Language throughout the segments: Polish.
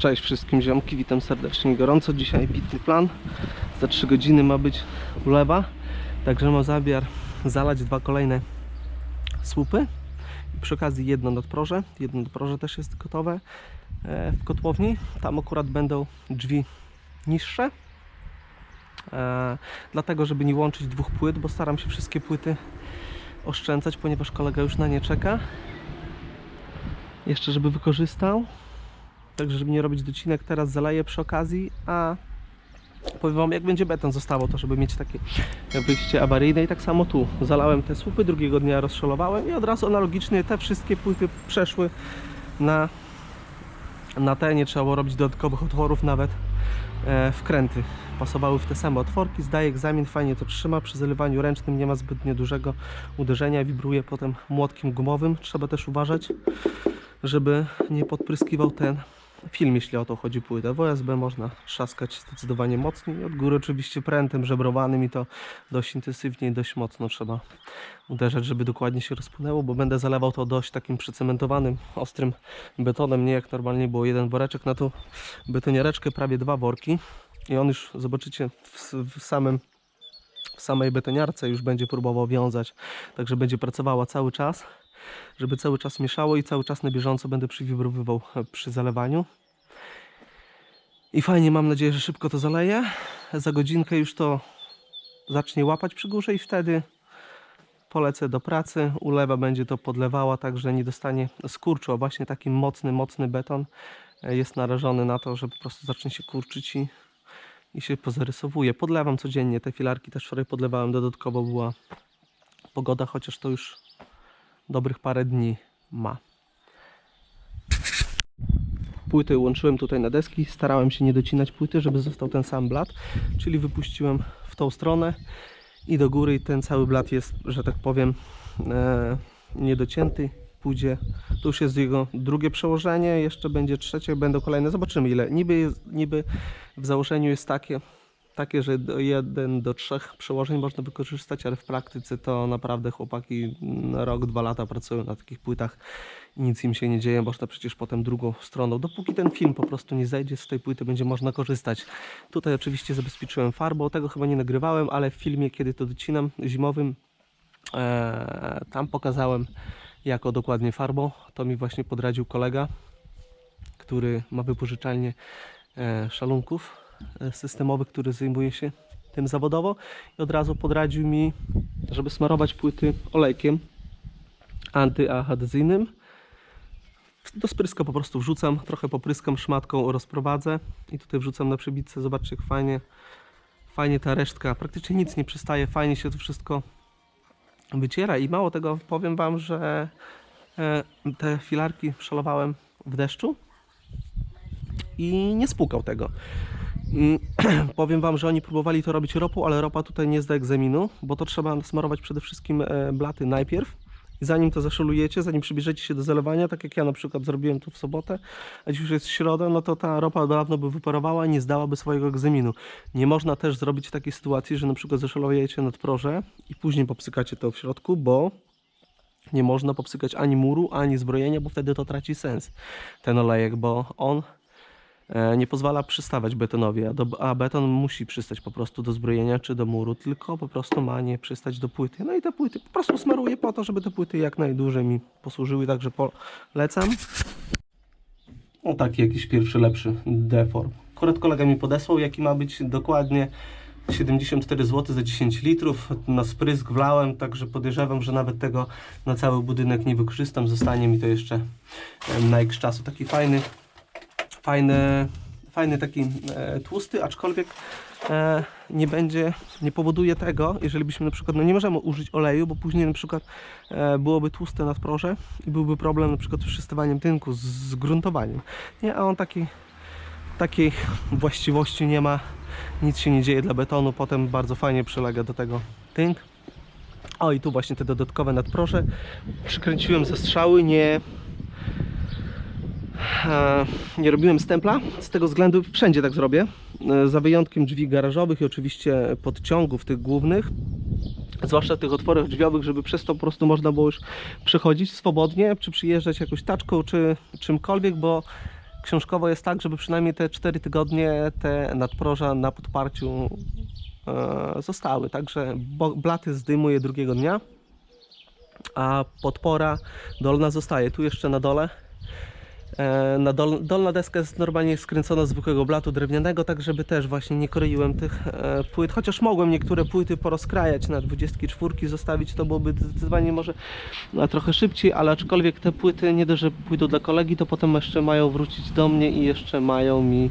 Cześć wszystkim ziomki, witam serdecznie gorąco. Dzisiaj pitny plan. Za 3 godziny ma być ulewa. Także mam zamiar zalać dwa kolejne słupy. I przy okazji jedno nadproże. Jedno nadproże też jest gotowe e, w kotłowni. Tam akurat będą drzwi niższe. E, dlatego, żeby nie łączyć dwóch płyt, bo staram się wszystkie płyty oszczędzać, ponieważ kolega już na nie czeka. Jeszcze, żeby wykorzystał. Także, żeby nie robić docinek, teraz zaleję przy okazji, a powiem Wam, jak będzie beton zostało, to żeby mieć takie wyjście awaryjne. I tak samo tu. Zalałem te słupy, drugiego dnia rozszolowałem i od razu analogicznie te wszystkie płyty przeszły na, na te, nie trzeba było robić dodatkowych otworów, nawet e, wkręty. Pasowały w te same otworki, zdaje egzamin, fajnie to trzyma, przy zalewaniu ręcznym nie ma zbytnio dużego uderzenia, wibruje potem młotkiem gumowym, trzeba też uważać, żeby nie podpryskiwał ten film, jeśli o to chodzi płytę. W OSB można trzaskać zdecydowanie mocniej. Od góry oczywiście prętem żebrowanym i to dość intensywnie i dość mocno trzeba uderzać, żeby dokładnie się rozpłynęło, bo będę zalewał to dość takim przycementowanym, ostrym betonem, nie jak normalnie było jeden woreczek na tą betoniereczkę, prawie dwa worki i on już zobaczycie w, w samym w samej betoniarce już będzie próbował wiązać, także będzie pracowała cały czas żeby cały czas mieszało i cały czas na bieżąco będę przywibrowywał e, przy zalewaniu. I fajnie, mam nadzieję, że szybko to zaleję. Za godzinkę już to zacznie łapać przy górze i wtedy polecę do pracy. Ulewa będzie to podlewała, tak że nie dostanie skurczu, a właśnie taki mocny, mocny beton e, jest narażony na to, że po prostu zacznie się kurczyć i, i się pozarysowuje. Podlewam codziennie, te filarki też wczoraj podlewałem, dodatkowo była pogoda, chociaż to już dobrych parę dni ma. Płyty łączyłem tutaj na deski, starałem się nie docinać płyty, żeby został ten sam blat, czyli wypuściłem w tą stronę i do góry ten cały blat jest, że tak powiem, e, niedocięty. Pójdzie, to już jest jego drugie przełożenie, jeszcze będzie trzecie, będą kolejne, zobaczymy ile. Niby, niby w założeniu jest takie, takie, że do 1 do 3 przełożeń można wykorzystać, ale w praktyce to naprawdę chłopaki na rok, dwa lata pracują na takich płytach i nic im się nie dzieje, można przecież potem drugą stroną. Dopóki ten film po prostu nie zejdzie z tej płyty, będzie można korzystać. Tutaj oczywiście zabezpieczyłem farbą, tego chyba nie nagrywałem, ale w filmie, kiedy to docinam zimowym, e, tam pokazałem jako dokładnie farbą. To mi właśnie podradził kolega, który ma wypożyczalnię e, szalunków systemowych, który zajmuje się tym zawodowo i od razu podradził mi, żeby smarować płyty olejkiem antyahadyzyjnym. Do spryska po prostu wrzucam, trochę popryskam szmatką, rozprowadzę i tutaj wrzucam na przybitce. Zobaczcie jak fajnie, fajnie ta resztka, praktycznie nic nie przystaje, fajnie się to wszystko wyciera i mało tego powiem Wam, że e, te filarki szalowałem w deszczu i nie spłukał tego. I powiem Wam, że oni próbowali to robić ropą, ale ropa tutaj nie zda egzaminu, bo to trzeba smarować przede wszystkim e, blaty najpierw. I zanim to zaszolujecie, zanim przybierzecie się do zalewania, tak jak ja na przykład zrobiłem to w sobotę, a dziś już jest środa, no to ta ropa dawno by wyparowała i nie zdałaby swojego egzaminu. Nie można też zrobić takiej sytuacji, że na przykład zaszolujecie nadproże i później popsykacie to w środku, bo nie można popsykać ani muru, ani zbrojenia, bo wtedy to traci sens ten olejek, bo on nie pozwala przystawać betonowi, a, do, a beton musi przystać po prostu do zbrojenia czy do muru, tylko po prostu ma nie przystać do płyty. No i te płyty po prostu smaruję po to, żeby te płyty jak najdłużej mi posłużyły, także polecam. O taki jakiś pierwszy lepszy deform. Akurat kolega mi podesłał, jaki ma być dokładnie 74 zł za 10 litrów. Na sprysk wlałem, także podejrzewam, że nawet tego na cały budynek nie wykorzystam. Zostanie mi to jeszcze na x czasu. Taki fajny, fajny, fajny taki e, tłusty, aczkolwiek e, nie będzie, nie powoduje tego, jeżeli byśmy na przykład, no nie możemy użyć oleju, bo później na przykład e, byłoby tłuste nadproże i byłby problem na przykład z przystawaniem tynku, z, z gruntowaniem. Nie, a on taki, takiej właściwości nie ma, nic się nie dzieje dla betonu, potem bardzo fajnie przylega do tego tynk. O i tu właśnie te dodatkowe nadproże. Przykręciłem ze strzały, nie, nie robiłem stempla. Z tego względu wszędzie tak zrobię. E, Za wyjątkiem drzwi garażowych i oczywiście podciągów tych głównych. Zwłaszcza tych otworów drzwiowych, żeby przez to po prostu można było już przechodzić swobodnie, czy przyjeżdżać jakąś taczką, czy czymkolwiek, bo książkowo jest tak, żeby przynajmniej te 4 tygodnie te nadproża na podparciu e, zostały. Także blaty zdejmuję drugiego dnia, a podpora dolna zostaje. Tu jeszcze na dole. E, na dol, dolna deska jest normalnie skręcona z zwykłego blatu drewnianego, tak żeby też właśnie nie kroiłem tych e, płyt, chociaż mogłem niektóre płyty porozkrajać na 24 zostawić, to byłoby zdecydowanie może no, trochę szybciej, ale aczkolwiek te płyty nie dość, że pójdą do kolegi, to potem jeszcze mają wrócić do mnie i jeszcze mają mi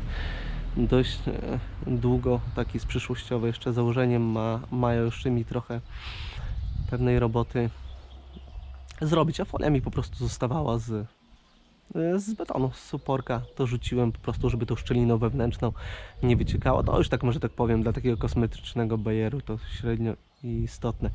dość e, długo, taki z przyszłościowy jeszcze założeniem ma, mają jeszcze mi trochę pewnej roboty zrobić, a folia mi po prostu zostawała z, z betonu, z suporka. To rzuciłem po prostu, żeby tą szczeliną wewnętrzną nie wyciekało. To już tak może tak powiem, dla takiego kosmetycznego bajeru to średnio istotne.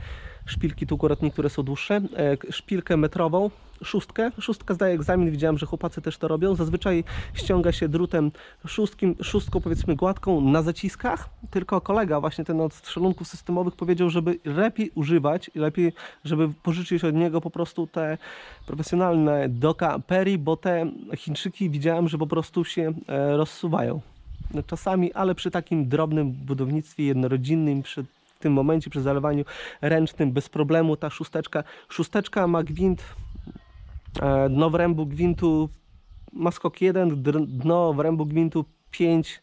Szpilki tu akurat niektóre są dłuższe. E, Szpilkę metrową, szóstkę. Szóstka zdaje egzamin, widziałem, że chłopacy też to robią. Zazwyczaj ściąga się drutem szóstkim, szóstką powiedzmy gładką na zaciskach. Tylko kolega właśnie ten od strzelunków systemowych powiedział, żeby lepiej używać i lepiej, żeby pożyczyć od niego po prostu te profesjonalne Doka Peri, bo te Chińczyki widziałem, że po prostu się e, rozsuwają czasami, ale przy takim drobnym budownictwie jednorodzinnym, przy tym momencie, przy zalewaniu ręcznym, bez problemu ta szósteczka. Szósteczka ma gwint, e, dno wrębu gwintu ma skok 1, dr- dno wrębu gwintu 5,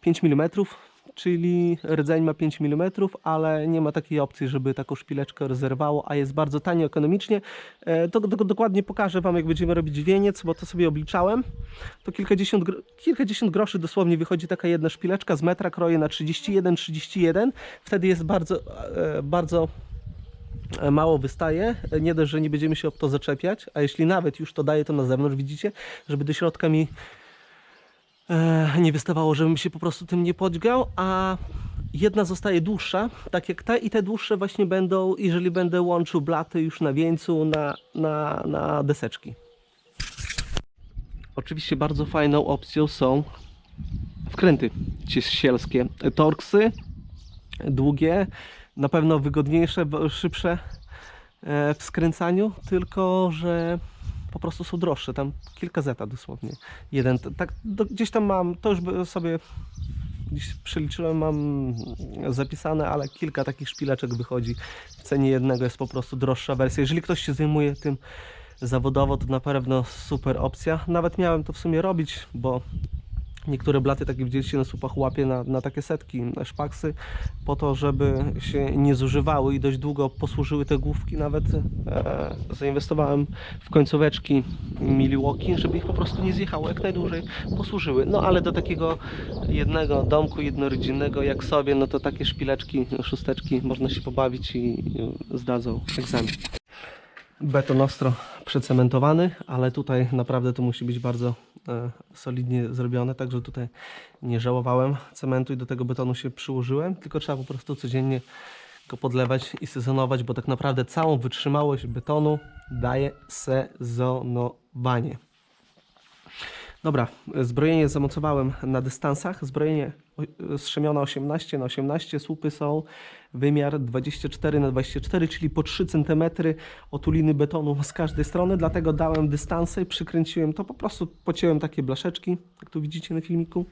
5 mm, czyli rdzeń ma 5 mm, ale nie ma takiej opcji, żeby taką szpileczkę rozerwało, a jest bardzo tanio ekonomicznie. E, To, dokładnie pokażę Wam, jak będziemy robić wieniec, bo to sobie obliczałem. To kilkadziesiąt, kilkadziesiąt groszy dosłownie wychodzi taka jedna szpileczka z metra, kroję na 31, 31. Wtedy jest bardzo, e, bardzo e, mało wystaje. Nie dość, że nie będziemy się o to zaczepiać, a jeśli nawet już to daję to na zewnątrz, widzicie, żeby do środka mi nie wystawało, żebym się po prostu tym nie podźgał, a jedna zostaje dłuższa, tak jak te i te dłuższe właśnie będą, jeżeli będę łączył blaty już na wieńcu, na, na, na deseczki. Oczywiście bardzo fajną opcją są wkręty sielskie. Torksy długie, na pewno wygodniejsze, szybsze e, w skręcaniu, tylko że po prostu są droższe, tam kilka zeta dosłownie. Jeden, tak do, gdzieś tam mam, to już sobie gdzieś przeliczyłem, mam zapisane, ale kilka takich szpileczek wychodzi. W cenie jednego jest po prostu droższa wersja. Jeżeli ktoś się zajmuje tym zawodowo, to na pewno super opcja. Nawet miałem to w sumie robić, bo niektóre blaty, tak jak widzieliście na słupach, łapię na, na takie setki, na szpaksy, po to, żeby się nie zużywały i dość długo posłużyły te główki. Nawet e, zainwestowałem w końcóweczki Milwaukee, żeby ich po prostu nie zjechało, jak najdłużej posłużyły. No ale do takiego jednego domku jednorodzinnego jak sobie, no to takie szpileczki, szósteczki można się pobawić i zdadzą egzamin beton ostro przecementowany, ale tutaj naprawdę to musi być bardzo solidnie zrobione, także tutaj nie żałowałem cementu i do tego betonu się przyłożyłem, tylko trzeba po prostu codziennie go podlewać i sezonować, bo tak naprawdę całą wytrzymałość betonu daje sezonowanie. Dobra, zbrojenie zamocowałem na dystansach. Zbrojenie o- strzemione 18 na 18 słupy są. Wymiar 24 na 24, czyli po 3 cm otuliny betonu z każdej strony, dlatego dałem dystanse, przykręciłem to, po prostu pociąłem takie blaszeczki, jak tu widzicie na filmiku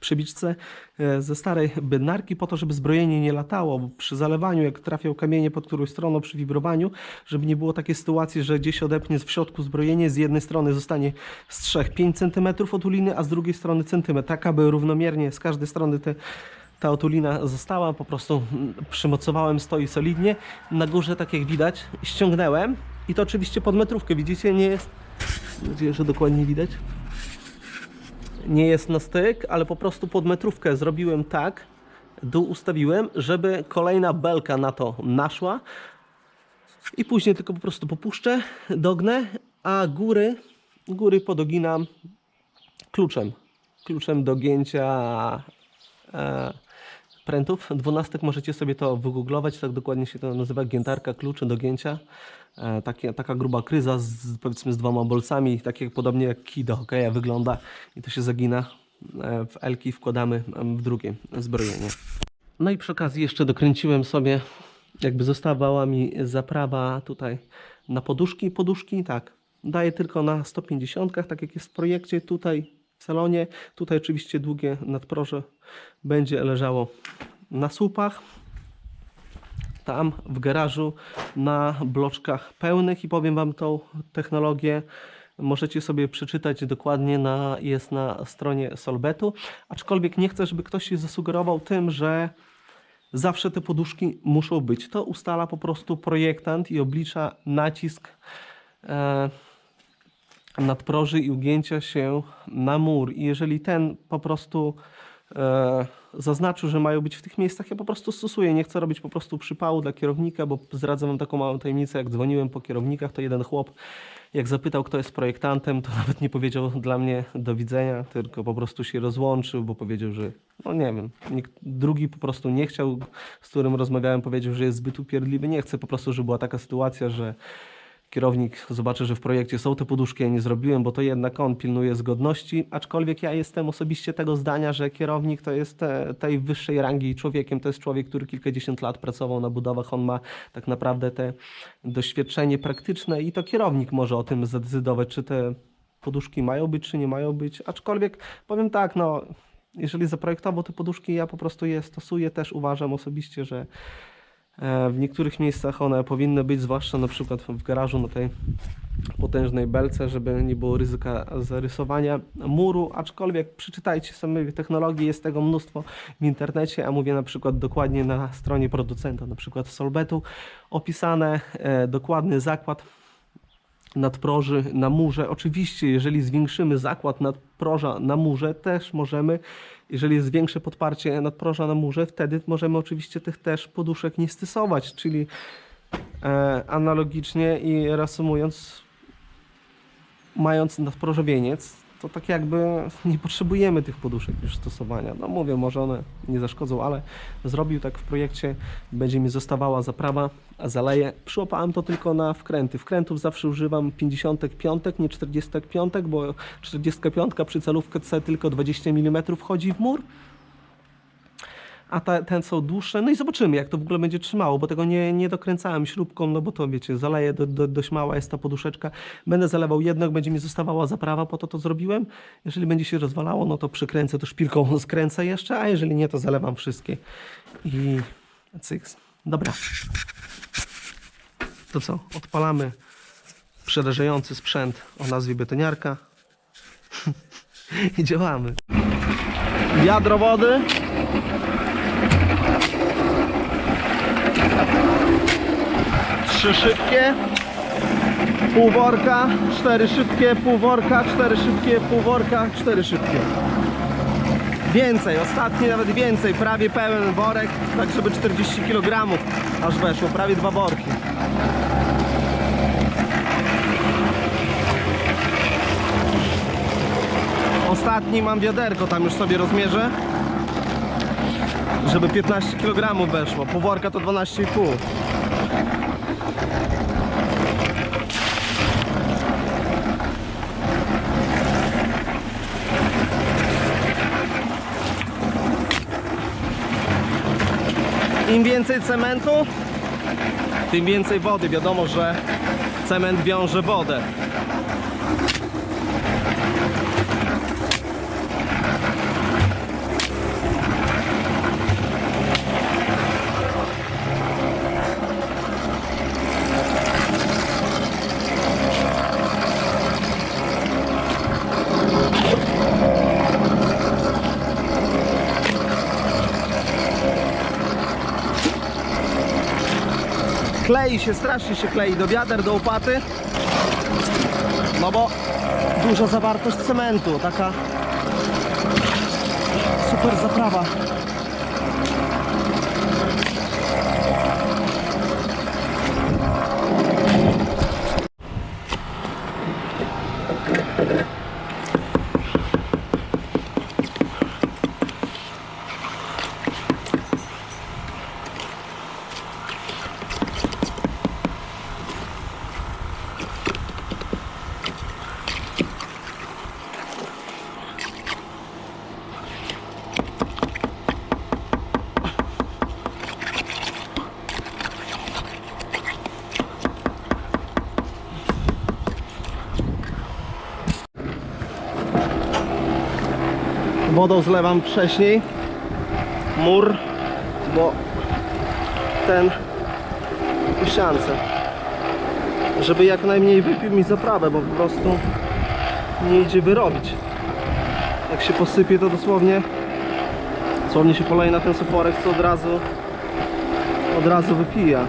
przebiczce e, ze starej bednarki po to, żeby zbrojenie nie latało, przy zalewaniu, jak trafiał kamienie pod którąś stroną, przy wibrowaniu, żeby nie było takiej sytuacji, że gdzieś odepnie w środku zbrojenie, z jednej strony zostanie z trzech 5 cm otuliny, a z drugiej strony centymetr, tak aby równomiernie z każdej strony te ta otulina została, po prostu mm, przymocowałem, stoi solidnie. Na górze, tak jak widać, ściągnąłem i to oczywiście pod metrówkę, widzicie, nie jest, mam nadzieję, że dokładnie widać, nie jest na styk, ale po prostu pod metrówkę zrobiłem tak, dół ustawiłem, żeby kolejna belka na to naszła. I później tylko po prostu popuszczę, dognę, a góry, góry podoginam kluczem, kluczem do gięcia e, prętów. Dwunastek możecie sobie to wygooglować, tak dokładnie się to nazywa, giętarka kluczy do gięcia. E, taka gruba kryza z, powiedzmy z dwoma bolcami, tak jak, podobnie jak kij do hokeja wygląda i to się zagina e, w elki wkładamy w drugie zbrojenie. No i przy okazji jeszcze dokręciłem sobie, jakby zostawała mi zaprawa tutaj na poduszki, poduszki, tak, daje tylko na 150, tak jak jest w projekcie tutaj w salonie. Tutaj oczywiście długie nadproże będzie leżało na słupach. Tam w garażu na bloczkach pełnych i powiem Wam tą technologię. Możecie sobie przeczytać dokładnie, na, jest na stronie Solbetu. Aczkolwiek nie chcę, żeby ktoś się zasugerował tym, że zawsze te poduszki muszą być. To ustala po prostu projektant i oblicza nacisk e, nadproży i ugięcia się na mur. I jeżeli ten po prostu zaznaczył, że mają być w tych miejscach, ja po prostu stosuję. Nie chcę robić po prostu przypału dla kierownika, bo zdradzę wam taką małą tajemnicę, jak dzwoniłem po kierownikach, to jeden chłop, jak zapytał, kto jest projektantem, to nawet nie powiedział dla mnie do widzenia, tylko po prostu się rozłączył, bo powiedział, że no nie wiem, nikt, drugi po prostu nie chciał, z którym rozmawiałem, powiedział, że jest zbyt upierdliwy. Nie chcę po prostu, żeby była taka sytuacja, że kierownik zobaczy, że w projekcie są te poduszki, ja nie zrobiłem, bo to jednak on pilnuje zgodności, aczkolwiek ja jestem osobiście tego zdania, że kierownik to jest te, tej wyższej rangi człowiekiem, to jest człowiek, który kilkadziesiąt lat pracował na budowach, on ma tak naprawdę te doświadczenie praktyczne i to kierownik może o tym zadecydować, czy te poduszki mają być, czy nie mają być, aczkolwiek powiem tak, no jeżeli zaprojektował te poduszki, ja po prostu je stosuję, też uważam osobiście, że W niektórych miejscach one powinny być, zwłaszcza na przykład w garażu na tej potężnej belce, żeby nie było ryzyka zarysowania muru, aczkolwiek przeczytajcie sobie technologii, jest tego mnóstwo w internecie, a mówię na przykład dokładnie na stronie producenta, na przykład Solbetu, opisane e, dokładny zakład nadproży na murze. Oczywiście, jeżeli zwiększymy zakład nadproża na murze, też możemy, jeżeli jest większe podparcie nadproża na murze, wtedy możemy oczywiście tych też poduszek nie stosować, czyli e, analogicznie i reasumując, mając nadprożowieniec, to tak jakby nie potrzebujemy tych poduszek już stosowania. No mówię, może one nie zaszkodzą, ale zrobił tak w projekcie, będzie mi zostawała zaprawa, a zaleję. Przyłapałem to tylko na wkręty. Wkrętów zawsze używam 55, nie 45, bo 45 przy celówce C tylko 20 mm wchodzi w mur a te, ten są dłuższe. No i zobaczymy, jak to w ogóle będzie trzymało, bo tego nie, nie dokręcałem śrubką, no bo to wiecie, zaleje, do, do, dość mała jest ta poduszeczka. Będę zalewał jedno, jak będzie mi zostawała zaprawa, po to to zrobiłem. Jeżeli będzie się rozwalało, no to przykręcę to szpilką, skręcę jeszcze, a jeżeli nie, to zalewam wszystkie. I cyks. Dobra. To co? Odpalamy przerażający sprzęt o nazwie betoniarka. I działamy. Wiadro wody. Trzy szybkie, pół worka, cztery szybkie, pół worka, cztery szybkie, pół worka, cztery szybkie. Więcej, ostatni nawet więcej, prawie pełen worek, tak żeby 40 kg aż weszło, prawie dwa worki. Ostatni mam wiaderko, tam już sobie rozmierzę, żeby 15 kg weszło, pół worka to 12,5. Im więcej cementu, tym więcej wody. Wiadomo, że cement wiąże wodę. Klei się, strasznie się klei do wiader, do łopaty. No bo duża zawartość cementu, taka super zaprawa. Wodą zlewam wcześniej mur, bo ten ściance, żeby jak najmniej wypił mi zaprawę, bo po prostu nie idzie wyrobić. Jak się posypie, to dosłownie dosłownie się poleje na ten soporek, to od razu od razu wypija.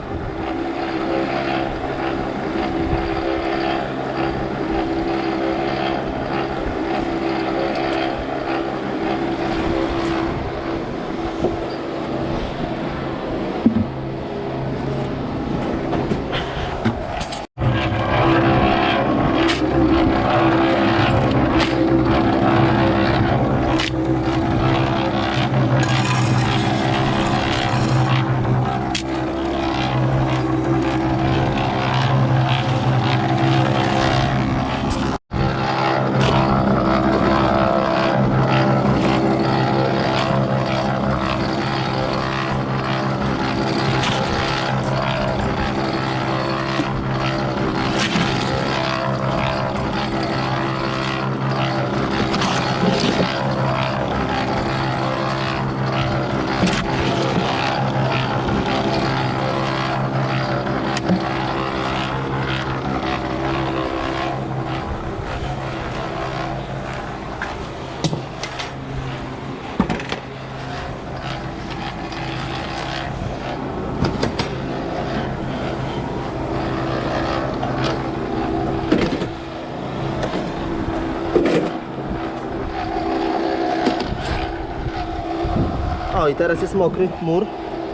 I teraz jest mokry mur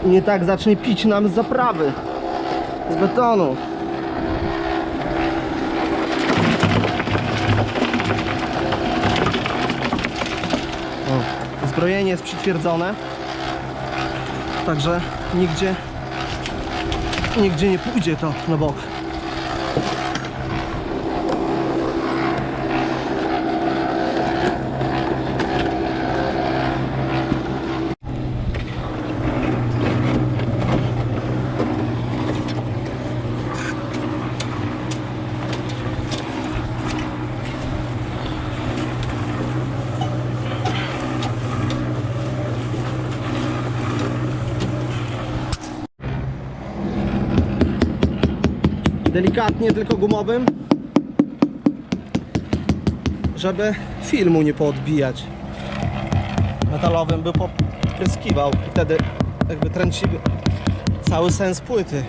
i nie tak zacznie pić nam z zaprawy z betonu. O, zbrojenie jest przytwierdzone, także nigdzie nigdzie nie pójdzie to na bok. Delikatnie tylko gumowym żeby filmu nie poodbijać. Metalowym by popryskiwał i wtedy jakby tręciły cały sens płyty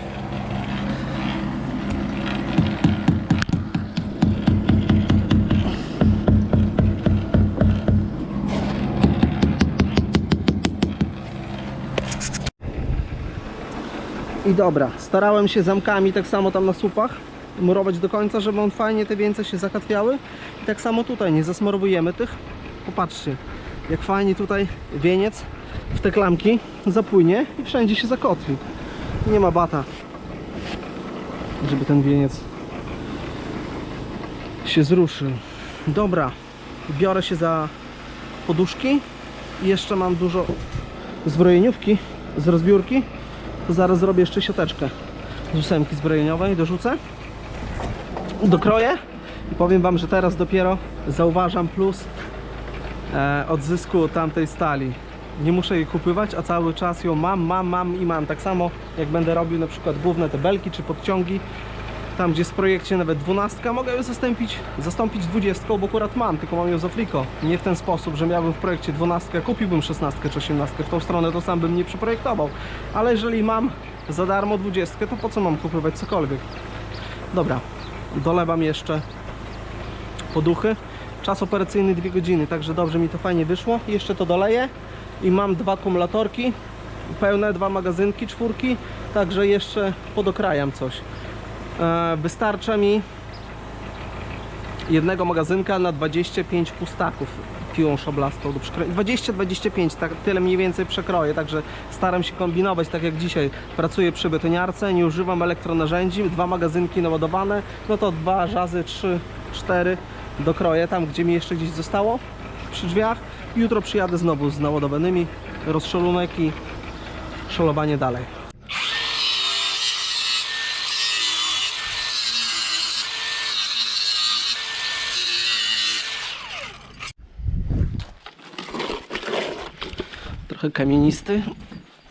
I dobra, starałem się zamkami tak samo tam na słupach murować do końca, żeby on fajnie te wieńce się zakatwiały. I tak samo tutaj, nie zasmarowujemy tych. Popatrzcie, jak fajnie tutaj wieniec w te klamki zapłynie i wszędzie się zakotwi. Nie ma bata, żeby ten wieniec się zruszył. Dobra, biorę się za poduszki i jeszcze mam dużo zbrojeniówki z rozbiórki to zaraz zrobię jeszcze siateczkę z ósemki zbrojeniowej, dorzucę, dokroję i powiem Wam, że teraz dopiero zauważam plus e, odzysku tamtej stali. Nie muszę jej kupywać, a cały czas ją mam, mam, mam i mam. Tak samo jak będę robił na przykład główne te belki czy podciągi, tam gdzie jest w projekcie nawet 12, mogę ją zastąpić, zastąpić 20, bo akurat mam, tylko mam ją z Afriko. Nie w ten sposób, że miałbym w projekcie 12, kupiłbym 16 czy 18, w tą stronę to sam bym nie przeprojektował. Ale jeżeli mam za darmo 20, to po co mam kupować cokolwiek? Dobra, dolewam jeszcze poduchy. Czas operacyjny 2 godziny, także dobrze mi to fajnie wyszło. Jeszcze to doleję i mam dwa akumulatorki pełne, dwa magazynki, czwórki, także jeszcze podokrajam coś. E, wystarcza mi jednego magazynka na 25 pustaków piłą szablastą do przekroju. 20-25, tak, tyle mniej więcej przekroję, także staram się kombinować tak jak dzisiaj. Pracuję przy betoniarce, nie używam elektronarzędzi, dwa magazynki naładowane, no to dwa razy 3, 4 dokroję tam, gdzie mi jeszcze gdzieś zostało przy drzwiach. Jutro przyjadę znowu z naładowanymi, rozszolunek i szolowanie dalej. Trochę kamienisty,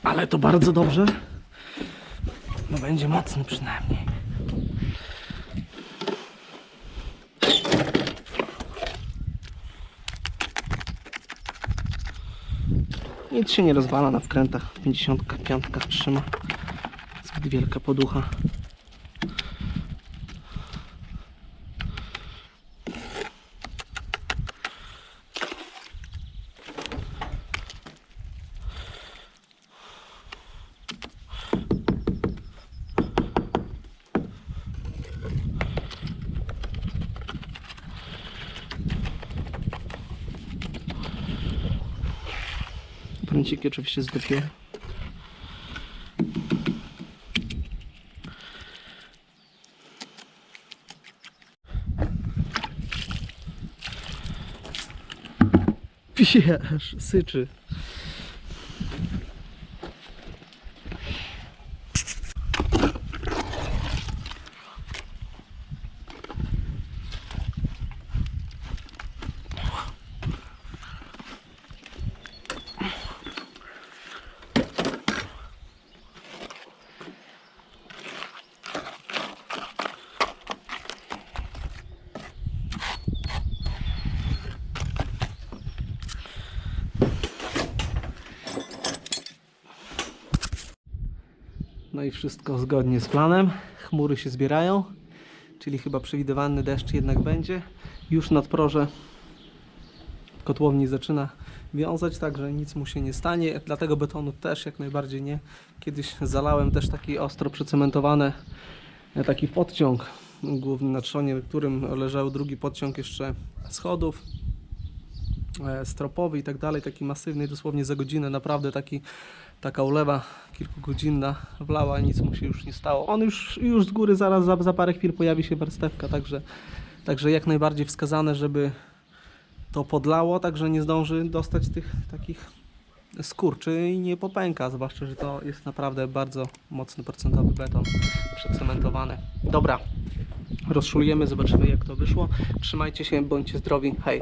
ale to bardzo dobrze. No będzie mocny przynajmniej. Nic się nie rozwala na wkrętach. 55 trzyma. Zbyt wielka poducha. Pręciki oczywiście zdopię. Pijesz, syczy. Wszystko zgodnie z planem. Chmury się zbierają, czyli chyba przewidywany deszcz jednak będzie. Już nadproże kotłowni zaczyna wiązać, także nic mu się nie stanie. Dlatego betonu też jak najbardziej nie. Kiedyś zalałem też taki ostro przycementowany e, taki podciąg główny na trzonie, w którym leżał drugi podciąg jeszcze schodów e, stropowy i tak dalej, taki masywny, dosłownie za godzinę, naprawdę taki, taka ulewa kilkugodzinna wlała, nic mu się już nie stało. On już, już z góry zaraz za, za parę chwil pojawi się warstewka, także, także jak najbardziej wskazane, żeby to podlało, także nie zdąży dostać tych takich skurczy i nie popęka, zwłaszcza, że to jest naprawdę bardzo mocny procentowy beton przecementowany. Dobra, rozszulujemy, zobaczymy jak to wyszło. Trzymajcie się, bądźcie zdrowi, hej!